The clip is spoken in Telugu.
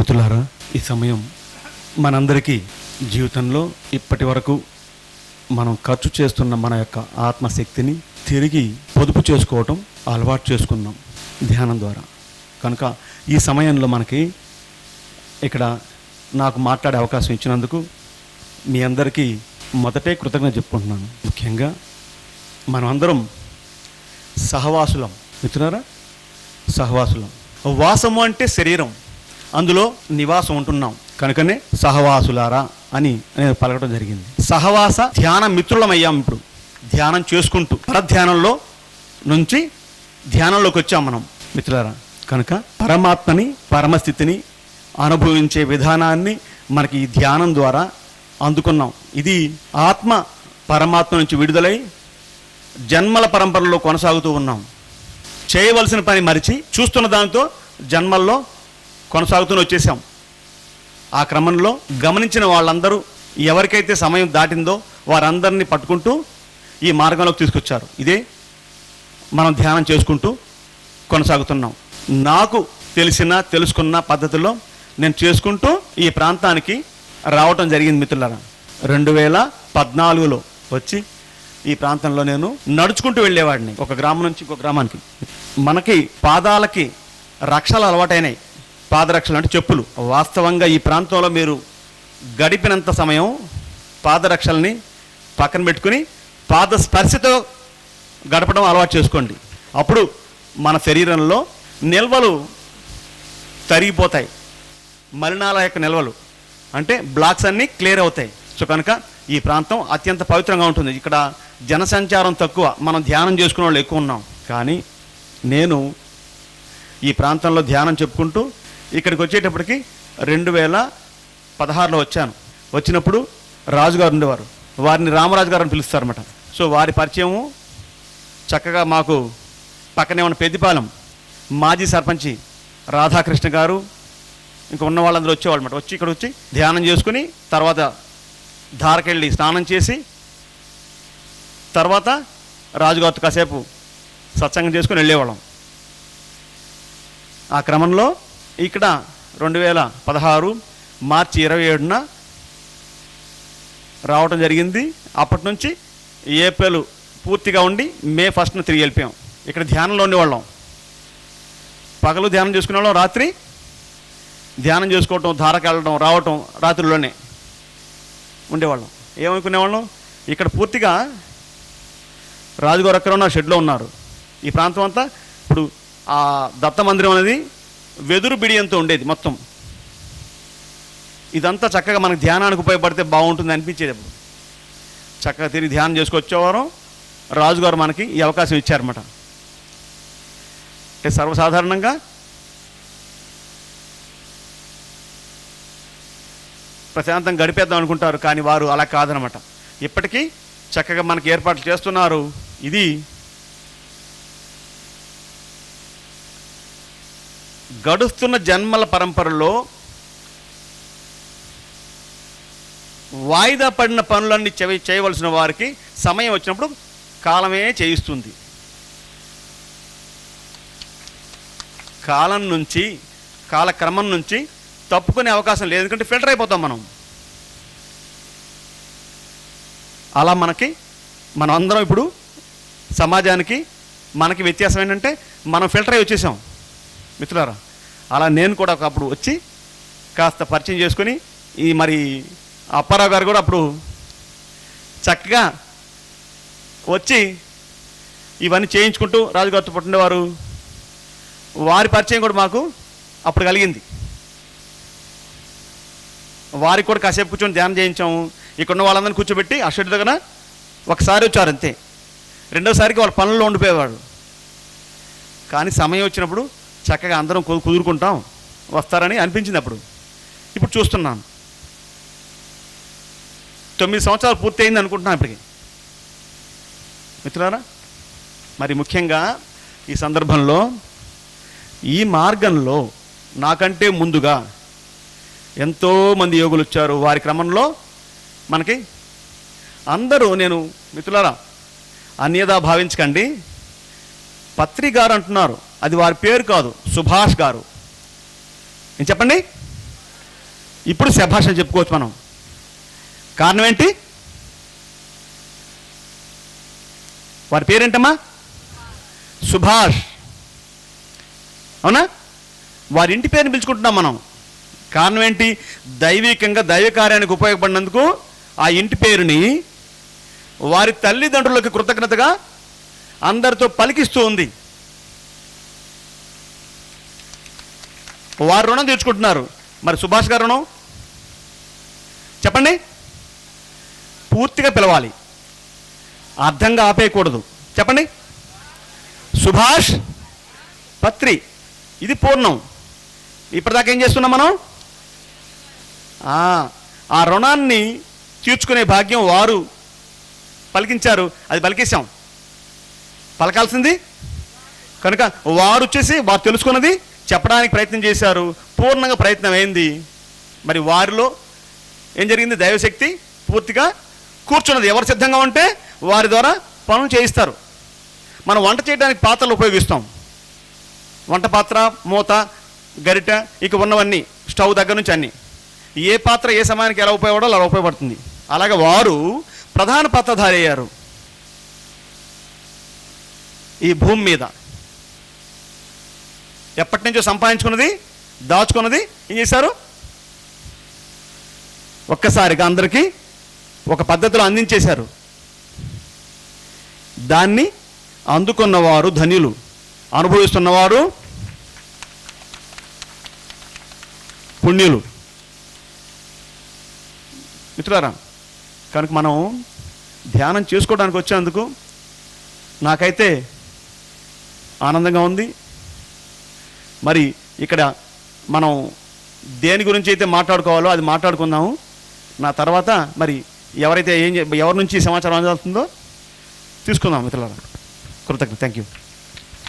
మిత్రులారా ఈ సమయం మనందరికీ జీవితంలో ఇప్పటి వరకు మనం ఖర్చు చేస్తున్న మన యొక్క ఆత్మశక్తిని తిరిగి పొదుపు చేసుకోవటం అలవాటు చేసుకుందాం ధ్యానం ద్వారా. కనుక ఈ సమయంలో మనకి ఇక్కడ నాకు మాట్లాడే అవకాశం ఇచ్చినందుకు మీ అందరికీ మొదటే కృతజ్ఞత చెప్పుకుంటున్నాను. ముఖ్యంగా మనం అందరం సహవాసులం. మిత్రులారా సహవాసులం. వాసము అంటే శరీరం. అందులో నివాసం ఉంటున్నాం. కనుకనే సహవాసులారా అని నేను పలకడం జరిగింది. సహవాస ధ్యాన మిత్రులమయ్యాం ఇప్పుడు. ధ్యానం చేసుకుంటూ పరధ్యానంలో నుంచి ధ్యానంలోకి వచ్చాం మనం. మిత్రులారా కనుక పరమాత్మని పరమస్థితిని అనుభవించే విధానాన్ని మనకి ఈ ధ్యానం ద్వారా అందుకున్నాం. ఇది ఆత్మ పరమాత్మ నుంచి విడుదలై జన్మల పరంపరలో కొనసాగుతూ ఉన్నాం. చేయవలసిన పని మరిచి చూస్తున్న దానితో జన్మల్లో కొనసాగుతూనే వచ్చేసాం ఆ క్రమంలో గమనించిన వాళ్ళందరూ ఎవరికైతే సమయం దాటిందో వారందరినీ పట్టుకుంటూ ఈ మార్గంలోకి తీసుకొచ్చారు. ఇదే మనం ధ్యానం చేసుకుంటూ కొనసాగుతున్నాం. నాకు తెలిసిన తెలుసుకున్న పద్ధతిలో నేను చేసుకుంటూ ఈ ప్రాంతానికి రావటం జరిగింది మిత్రులారా. రెండు వేల పద్నాలుగులో వచ్చి ఈ ప్రాంతంలో నేను నడుచుకుంటూ వెళ్ళేవాడిని. ఒక గ్రామం నుంచి ఇంకో గ్రామానికి. మనకి పాదాలకి రక్షలు అలవాటైనాయి. పాదరక్షలు అంటే చెప్పులు. వాస్తవంగా ఈ ప్రాంతంలో మీరు గడిపినంత సమయం పాదరక్షల్ని పక్కన పెట్టుకుని పాద స్పర్శతో గడపడం అలవాటు చేసుకోండి. అప్పుడు మన శరీరంలో నిల్వలు తరిగిపోతాయి. మలినాల యొక్క నిల్వలు. అంటే బ్లాక్స్ అన్నీ క్లియర్ అవుతాయి. సో కనుక ఈ ప్రాంతం అత్యంత పవిత్రంగా ఉంటుంది. ఇక్కడ జనసంచారం తక్కువ. మనం ధ్యానం చేసుకునే వాళ్ళు ఎక్కువ ఉన్నాం. కానీ నేను ఈ ప్రాంతంలో ధ్యానం చెప్పుకుంటూ ఇక్కడికి వచ్చేటప్పటికి రెండు వేల పదహారులో వచ్చాను. వచ్చినప్పుడు రాజుగారు ఉండేవారు. వారిని రామరాజు గారు అని పిలుస్తారన్నమాట. సో వారి పరిచయము చక్కగా మాకు పక్కనే ఉన్న పెద్దిపాలెం మాజీ సర్పంచి రాధాకృష్ణ గారు ఇంకా ఉన్న వాళ్ళందరూ వచ్చేవాళ్ళు అనమాట వచ్చి ఇక్కడ వచ్చి ధ్యానం చేసుకుని తర్వాత ధారకెళ్ళి స్నానం చేసి తర్వాత రాజుగారితో కాసేపు సత్సంగం చేసుకుని వెళ్ళేవాళ్ళం. ఆ క్రమంలో ఇక్కడ రెండు వేల పదహారు మార్చి ఇరవై ఏడున రావటం జరిగింది. అప్పటి నుంచి ఏప్రిల్ పూర్తిగా ఉండి మే ఫస్ట్న తిరిగి వెళ్ళిపోయాం. ఇక్కడ ధ్యానంలో ఉండేవాళ్ళం. పగలు ధ్యానం చేసుకునేవాళ్ళం రాత్రి. ధ్యానం చేసుకోవటం ధారకెళ్ళడం రావటం రాత్రిలోనే ఉండేవాళ్ళం. ఏమనుకునేవాళ్ళం? ఇక్కడ పూర్తిగా రాజుగారు అక్కడ ఉన్న షెడ్లో ఉన్నారు. ఈ ప్రాంతం అంతా ఇప్పుడు ఆ దత్త మందిరం అనేది వెదురు బిడియంతో ఉండేది మొత్తం. ఇదంతా చక్కగా మనకు ధ్యానానికి ఉపయోగపడితే బాగుంటుంది అనిపించేది అప్పుడు. చక్కగా తిరిగి ధ్యానం చేసుకొచ్చేవారం. రాజుగారు మనకి ఈ అవకాశం ఇచ్చారన్నమాట. అంటే సర్వసాధారణంగా ప్రశాంతం గడిపేద్దాం అనుకుంటారు కానీ వారు అలా కాదనమాట ఇప్పటికీ చక్కగా మనకి ఏర్పాట్లు చేస్తున్నారు. ఇది గడుస్తున్న జన్మల పరంపరలో వాయిదా పడిన పనులన్నీ చెవి చేయవలసిన వారికి సమయం వచ్చినప్పుడు కాలమే చేయిస్తుంది. కాలం నుంచి కాలక్రమం నుంచి తప్పుకునే అవకాశం లేదు. ఎందుకంటే ఫిల్టర్ అయిపోతాం మనం. అలా మనకి మనం అందరం ఇప్పుడు సమాజానికి మనకి వ్యత్యాసం ఏంటంటే మనం ఫిల్టర్ అయి వచ్చేసాం. మిత్రులారా అలా నేను కూడా ఒకప్పుడు వచ్చి కాస్త పరిచయం చేసుకుని ఈ మరి అప్పారావు గారు కూడా అప్పుడు చక్కగా వచ్చి ఇవన్నీ చేయించుకుంటూ రాజుగారితో పుట్టినవారు వారి పరిచయం కూడా మాకు అప్పుడు కలిగింది. వారికి కూడా కాసేపు కూర్చొని ధ్యానం చేయించాము. ఇక్కడ ఉన్న వాళ్ళందరినీ కూర్చోబెట్టి ఆ దగ్గర ఒకసారి వచ్చారు అంతే. రెండోసారికి వాళ్ళ పనుల్లో ఉండిపోయేవాడు. కానీ సమయం వచ్చినప్పుడు చక్కగా అందరం కుదురుకుంటాం వస్తారని అనిపించింది అప్పుడు. ఇప్పుడు చూస్తున్నాను తొమ్మిది సంవత్సరాలు పూర్తి అయింది అనుకుంటున్నాను ఇప్పటికి. మిత్రులారా మరి ముఖ్యంగా ఈ సందర్భంలో ఈ మార్గంలో నాకంటే ముందుగా ఎంతోమంది యోగులు వచ్చారు. వారి క్రమంలో మనకి అందరూ నేను మిత్రులారా అన్యదా భావించకండి. పత్రికారు అంటున్నారు. అది వారి పేరు కాదు సుభాష్ గారు. ఏం చెప్పండి? ఇప్పుడు శభాష అని చెప్పుకోవచ్చు మనం. కారణం ఏంటి? వారి పేరేంటమ్మా? సుభాష్. అవునా? వారి ఇంటి పేరుని పిలుచుకుంటున్నాం మనం. కారణం ఏంటి? దైవికంగా దైవ కార్యానికి ఉపయోగపడినందుకు ఆ ఇంటి పేరుని వారి తల్లిదండ్రులకు కృతజ్ఞతగా అందరితో పలికిస్తూ ఉంది. వారు రుణం తీర్చుకుంటున్నారు. మరి సుభాష్ గారు రుణం? చెప్పండి. పూర్తిగా పిలవాలి. అర్థంగా ఆపేయకూడదు. చెప్పండి. సుభాష్ పత్రి ఇది పూర్ణం. ఇప్పటిదాకా ఏం చేస్తున్నాం మనం? ఆ, రుణాన్ని తీర్చుకునే భాగ్యం వారు పలికించారు. అది పలికేశాం. పలకాల్సింది? కనుక వారు వచ్చేసి వారు తెలుసుకున్నది చెప్పడానికి ప్రయత్నం చేశారు. పూర్ణంగా ప్రయత్నం అయింది. మరి వారిలో ఏం జరిగింది? దైవశక్తి పూర్తిగా కూర్చున్నది. ఎవరు సిద్ధంగా ఉంటే వారి ద్వారా పనులు చేయిస్తారు. మనం వంట చేయడానికి పాత్రలు ఉపయోగిస్తాం. వంట పాత్ర మూత గరిట ఇక ఉన్నవన్నీ స్టవ్ దగ్గర నుంచి అన్నీ. ఏ పాత్ర ఏ సమయానికి ఎలా ఉపయోగపడాలో అలా ఉపయోగపడుతుంది. అలాగే వారు ప్రధాన పాత్రధారి అయ్యారు. ఈ భూమి మీద. ఎప్పటి నుంచో సంపాదించుకున్నది దాచుకున్నది ఏం చేశారు? ఒక్కసారిగా అందరికీ ఒక పద్ధతిలో అందించేశారు. దాన్ని అందుకున్నవారు ధనులు అనుభవిస్తున్నవారు పుణ్యులు. మిత్రులారా కనుక మనం ధ్యానం చేసుకోవడానికి వచ్చేందుకు నాకైతే ఆనందంగా ఉంది. మరి ఇక్కడ మనం దేని గురించి అయితే మాట్లాడుకోవాలో అది మాట్లాడుకుందాము. నా తర్వాత మరి ఎవరైతే ఏం ఎవరి నుంచి సమాచారం అందాల్సిందో తీసుకుందాం మిత్రులారా. కృతజ్ఞత థ్యాంక్ యూ